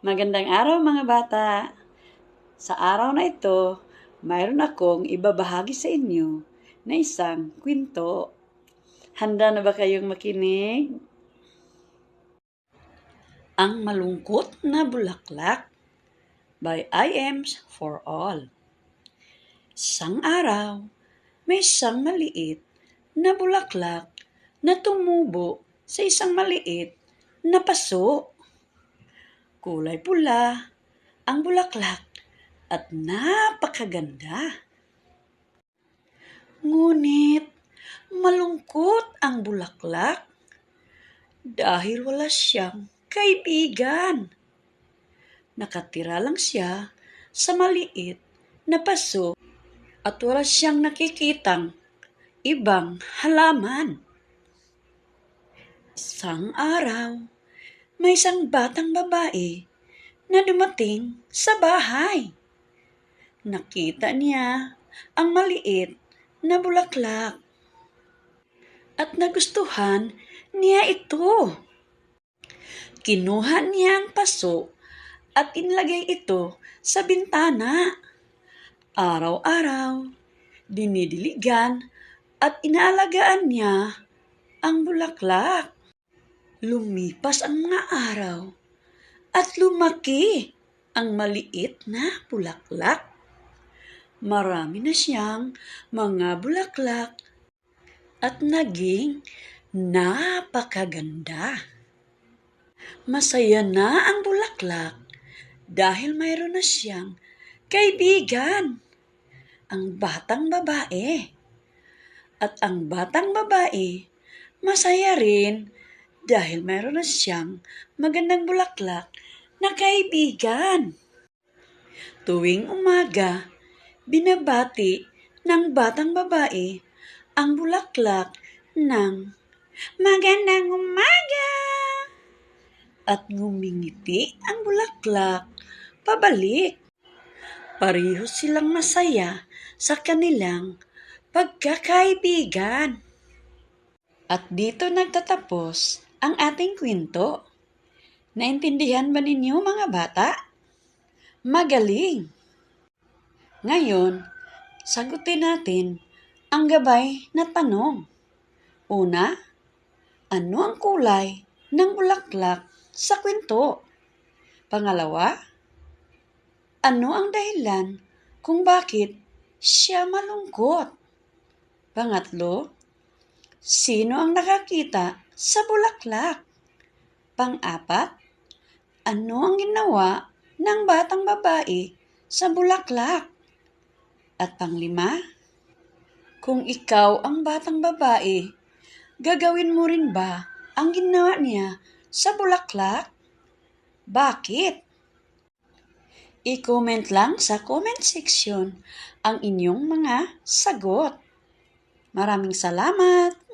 Magandang araw mga bata! Sa araw na ito, mayroon akong ibabahagi sa inyo na isang kwento. Handa na ba kayong makinig? Ang Malungkot na Bulaklak by I.M.'s for All Isang araw, may isang maliit na bulaklak na tumubo sa isang maliit na paso. Kulay pula ang bulaklak at napakaganda. Ngunit malungkot ang bulaklak dahil wala siyang kaibigan. Nakatira lang siya sa maliit na paso at wala siyang nakikitang ibang halaman. Isang araw, may isang batang babae na dumating sa bahay. Nakita niya ang maliit na bulaklak at nagustuhan niya ito. Kinuha niya ang paso at inlagay ito sa bintana. Araw-araw, dinidiligan at inaalagaan niya ang bulaklak. Lumipas ang mga araw at lumaki ang maliit na bulaklak. Marami na siyang mga bulaklak at naging napakaganda. Masaya na ang bulaklak dahil mayroon na siyang kaibigan, ang batang babae. At ang batang babae, masaya rin dahil mayroon na siyang magandang bulaklak na kaibigan. Tuwing umaga, binabati ng batang babae ang bulaklak ng magandang umaga. At ngumingiti ang bulaklak pabalik. Pareho silang masaya sa kanilang pagkakaibigan. At dito nagtatapos ang ating kwento. Naintindihan ba ninyo mga bata? Magaling! Ngayon, sagutin natin ang gabay na tanong. Una, ano ang kulay ng bulaklak sa kwento? Pangalawa, ano ang dahilan kung bakit siya malungkot? Pangatlo, sino ang nakakita sa bulaklak? Pang-apat, ano ang ginawa ng batang babae sa bulaklak? At panglima, kung ikaw ang batang babae, gagawin mo rin ba ang ginawa niya sa bulaklak? Bakit? I-comment lang sa comment section ang inyong mga sagot. Maraming salamat!